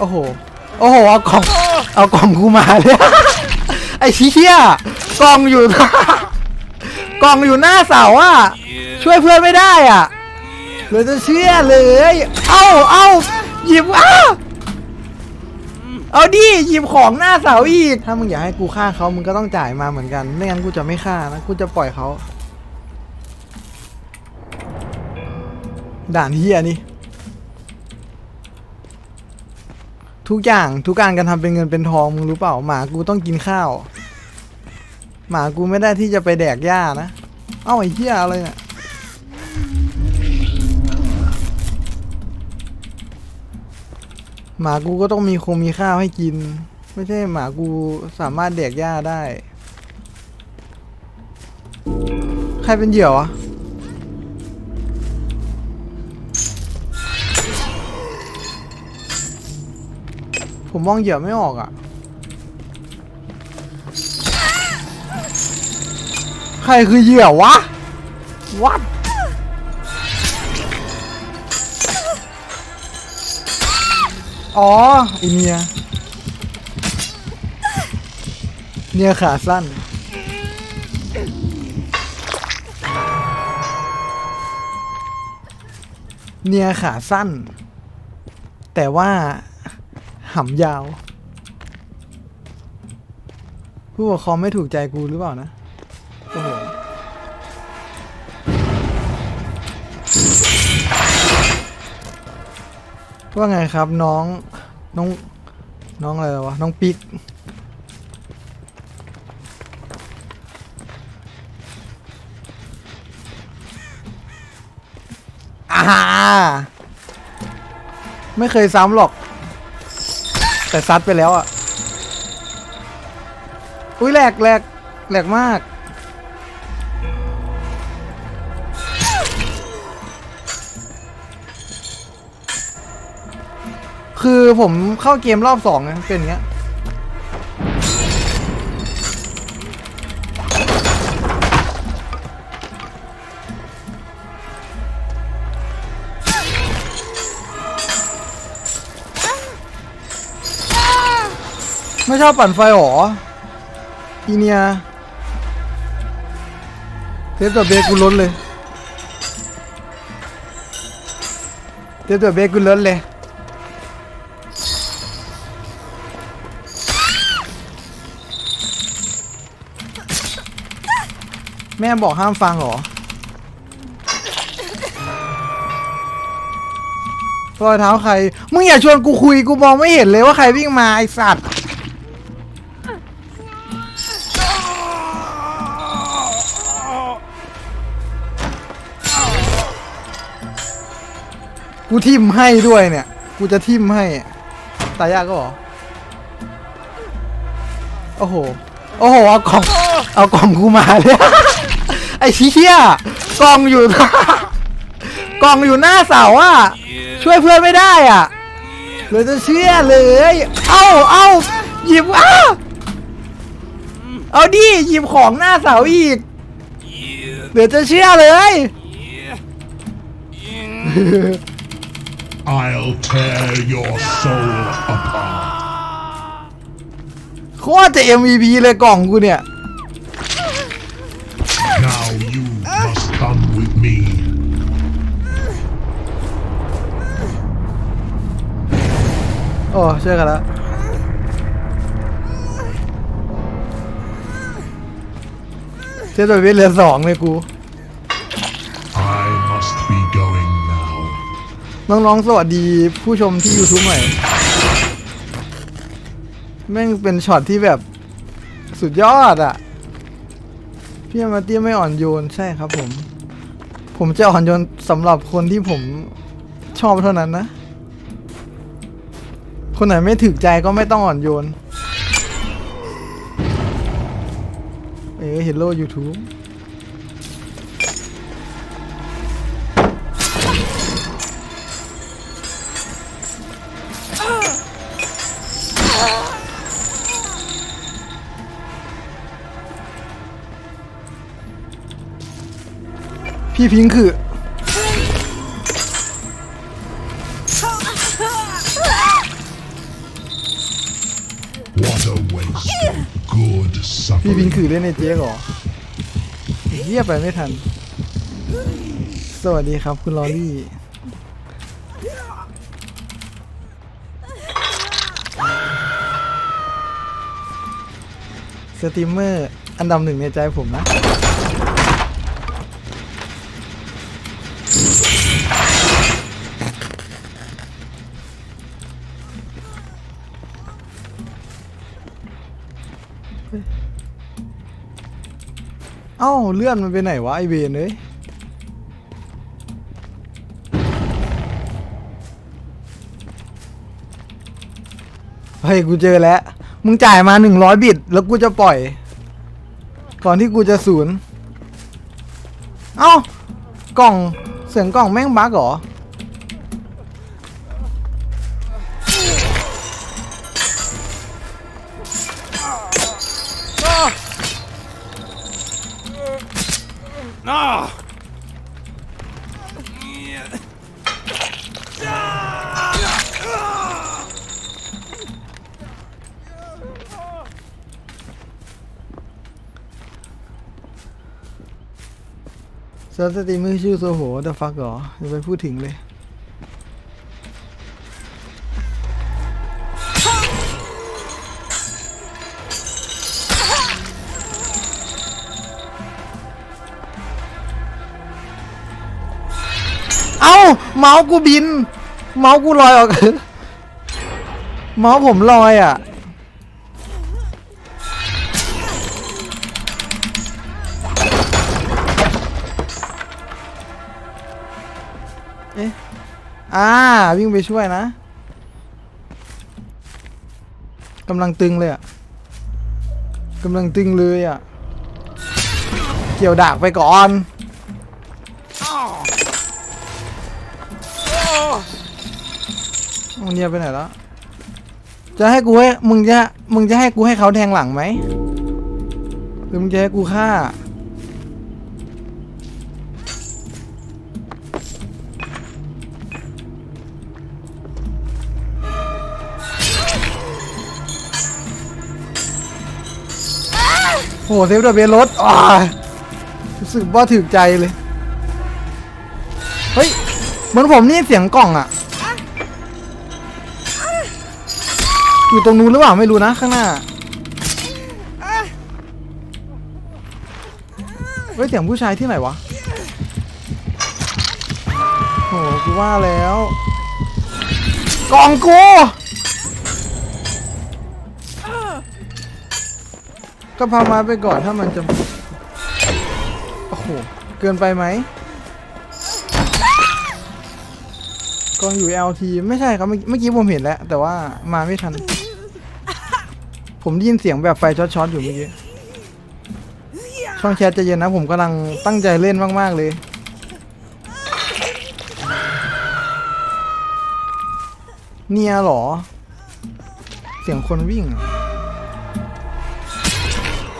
โอ้โห โอ้โห เอากล่อง เอากล่องกูมาเลย ไอ้เหี้ยกล่องอยู่ กล่องอยู่หน้าเสาอะ ช่วยเพื่อนไม่ได้อะเหลยจะเชื่อเลย เอ้าเอ้าหยิบอ้าเอาดิหยิบของหน้าเสาอีก ถ้ามึงอยากให้กูฆ่าเขามึงก็ต้องจ่ายมาเหมือนกัน ไม่งั้นกูจะไม่ฆ่านะ กูจะปล่อยเขา ด่านเฮียนี่ ทุกอย่างทุกการการทำเป็นเงินเป็นทองมึงรู้เปล่าหมากูต้องกินข้าว หมากูไม่ได้ที่จะไปแดกหญ้านะ เอ้าไอ้เหี้ยอะไรเนี่ยหมากูก็ต้องมีคงมีข้าวให้กิน ไม่ใช่หมากูสามารถแดกหญ้าได้ ใครเป็นเหยื่อวะ ผมมองเหยื่อไม่ออกอะ่ะ ใครคือเหยื่อวะ วัดอ๋อไอเนียเนียขาสั้น เนียขาสั้น แต่ว่า หำยาว ผู้ปกครองไม่ถูกใจกูหรือเปล่านะ โอ้โหว่าไงครับน้องน้อง น้องอะไรวะ น้องปิ๊กอ่าไม่เคยซ้ำหรอก แต่ซัดไปแล้วอะ อุ้ยแหลกแหลกแหลกมาก คือผมเข้าเกมรอบสองนะเป็นอย่างเงี้ย ไม่ชอบปั่นไฟหรออีเนียเทปตัวเบรกกูล้นเลยเทปตัวเบรกกูล้นเลยแม่บอกห้ามฟังหรอรอยเท้าใคร มึงอย่าชวนกูคุย กูมองไม่เห็นเลยว่าใครวิ่งมาไอสัตว์ กูทิมให้ด้วยเนี่ย กูจะทิมให้ ตายยากก็หรอ โอ้โห โอ้โห เอากล่อง เอากล่องกูมาเลย ไอ้เหี้ยกล่องอยู่ กล่องอยู่หน้าเสาอะ ช่วยเพื่อนไม่ได้อะเลยจะเชื่อเลย เอ้าเอ้าหยิบอ้าเอาดิหยิบของหน้าเสาอีกเหลือจะเชื่อเลย I'll tear your soul apart. โคตรจะ MVP เลยกล่องกูเนี่ย Now you must come with me. โอ้เชื่อกันแล้วเชื่อตัวเวทเหลือสองเลยกู น้องๆ สวัสดีผู้ชมที่ YouTube ใหม่แม่งเป็นช็อตที่แบบสุดยอดอะพี่มาเตี้ยไม่อ่อนโยนใช่ครับผม ผมจะอ่อนโยนสำหรับคนที่ผมชอบเท่านั้นนะ คนไหนไม่ถึกใจก็ไม่ต้องอ่อนโยน เอ้เฮลโลยู พี่พิงคือ What a พี่พิงค์คือเล่นในเจ๊กเหรอเยียไปไม่ทัน สวัสดีครับคุณลอรี่ สตรีมเมอร์อันดับหนึ่งในใจผมนะ เอ้าเลื่อนมันไปไหนวะไอเวนเอ้ยเฮ้ยกูเจอแล้ว มึงจ่ายมาหนึ่งร้อยบิตแล้วกูจะปล่อย ก่อนที่กูจะศูนย์ เอ้ากล่องเสียงกล่องแม่งบั๊กเหรอ เซิร์ฟสตรีมเมอร์ชื่อโซโหเดอะฟักเหรออย่าไปพูดถึงเลย เมาส์กูบิน เมาส์กูลอยออก เมาส์ผมลอยอะ เอ๊ะ อ่า วิ่งไปช่วยนะกำลังตึงเลยอะกำลังตึงเลยอะ เกี่ยวดากไปก่อน เนี่ยไปไหนแล้ว จะให้กูให้มึงจะมึงจะให้กูให้เขาแทงหลังไหมหรือมึงจะให้กูฆ่า โอ้โหเซฟดอะเบนรถอ่ารู้สึกว่าถึกใจเลย เฮ้ย เหมือนผมนี่เสียงกล่องอะ อยู่ตรงนู้นหรือเปล่าไม่รู้นะข้างหน้าเฮ้ยเสียงผู้ชายที่ไหนวะโหกูว่าแล้วกองกูก็พามาไปก่อนถ้ามันจะโอ้โหเกินไปไหมกองอยู่ LT ไม่ใช่ครับเมื่อเมื่อกี้ผมเห็นแล้ว แต่ว่ามาไม่ทัน ผมได้ยินเสียงแบบไฟช็อตๆอยู่เมื่อกี้ช่องแชทใจะเย็นนะผมกำลังตั้งใจเล่นมากๆเลยเนียหรอ เสียงคนวิ่ง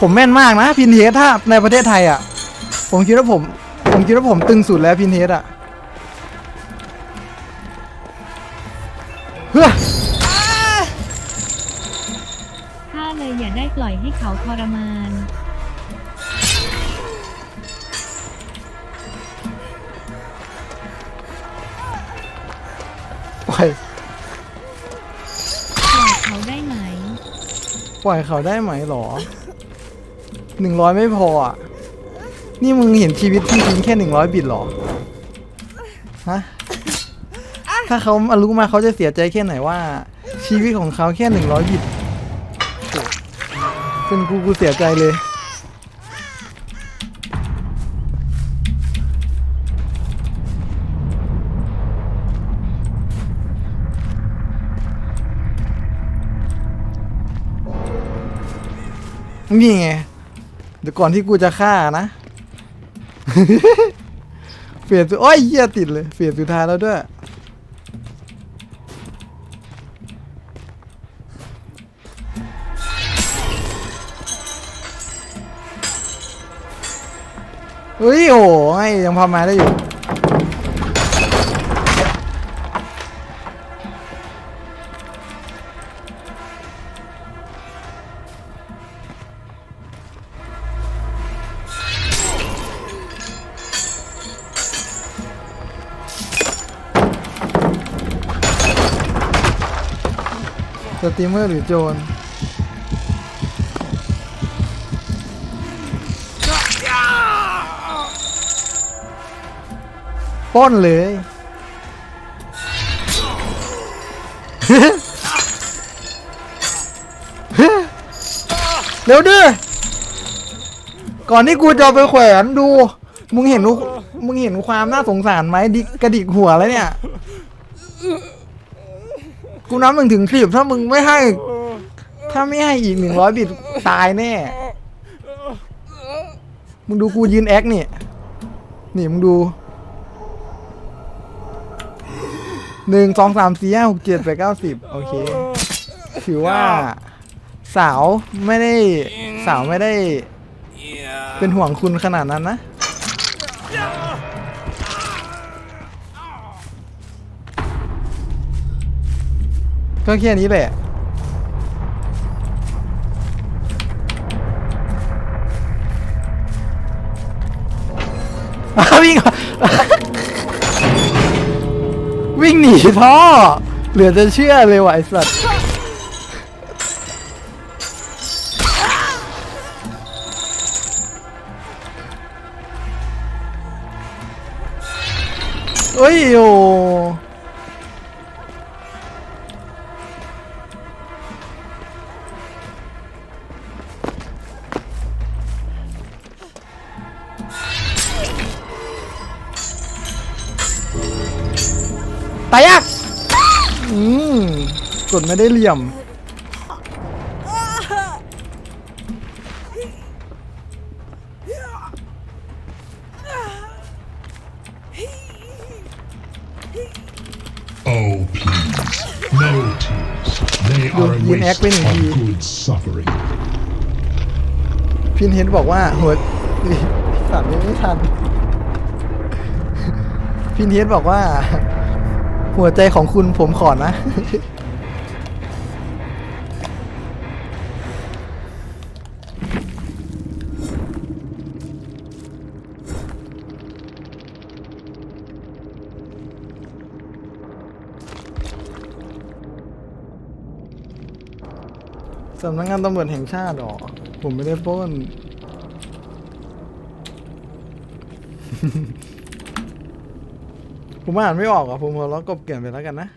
ผมแม่นมากนะพินเทสถ้าในประเทศไทยอะ ผมคิดว่าผม ผมคิดว่าผมตึงสุดแล้วพินเทสอะ เขาทรมานปล่อยปล่อยเขาได้ไหม ปล่อยเขาได้ไหมหรอหนึ่งร้อยไม่พออะ นี่มึงเห็นชีวิตพี่จริงแค่หนึ่งร้อยบิตหรอ ฮะ ถ้าเขามารู้มาเขาจะเสียใจแค่ไหนว่า ชีวิตของเขาแค่หนึ่งร้อยบิตโอ้ เป็นกูกูเสียใจเลยนี่ไง เดี๋ยวก่อนที่กูจะฆ่านะเฟสสุดโอ้ยเหี้ยติดเลยเฟสสุดท้ายแล้วด้วย เฮ้ยโอ้ยยังพอมาได้อยู่ สตรีมเมอร์หรือโจร ปล้นเลย เร็วดิก่อนที่กูจะไปแขวนดู มึงเห็นมึงเห็นความน่าสงสารไหมดิกระดิกหัวแล้วเนี่ย กูนับหนึ่งถึงสิบถ้ามึงไม่ให้ ถ้าไม่ให้อีกหนึ่งร้อยบิตตายแน่ มึงดูกูยืนแอคนี่นี่มึงดู หนึ่งสองสามสี่ห้าหกเจ็ดแปดเก้าสิบโอเค ถือว่าสาวไม่ได้สาวไม่ได้เป็นห่วงคุณขนาดนั้นนะ ก็แค่นี้แหละวิ่งวิ่ง หนีพ่อ เหลือจะเชื่อเลยว่ะไอ้สัตว์เอ้ยโอ ตายยากอืมกดไม่ได้เหลี่ยม Oh, please. No tears. They are a Yung- yung act waste winning of di- good suffering. พินเฮดบอกว่าหัวสัตว์ยังไม่ทัน พินเฮดบอกว่า หัวใจของคุณผมขอนะ สำนักงานตำรวจแห่งชาติหรอ ผมไม่ได้ปล้น ผมอ่านไม่ออกอะผมหัวเราะกบเกลื่อนไปแล้วกันนะ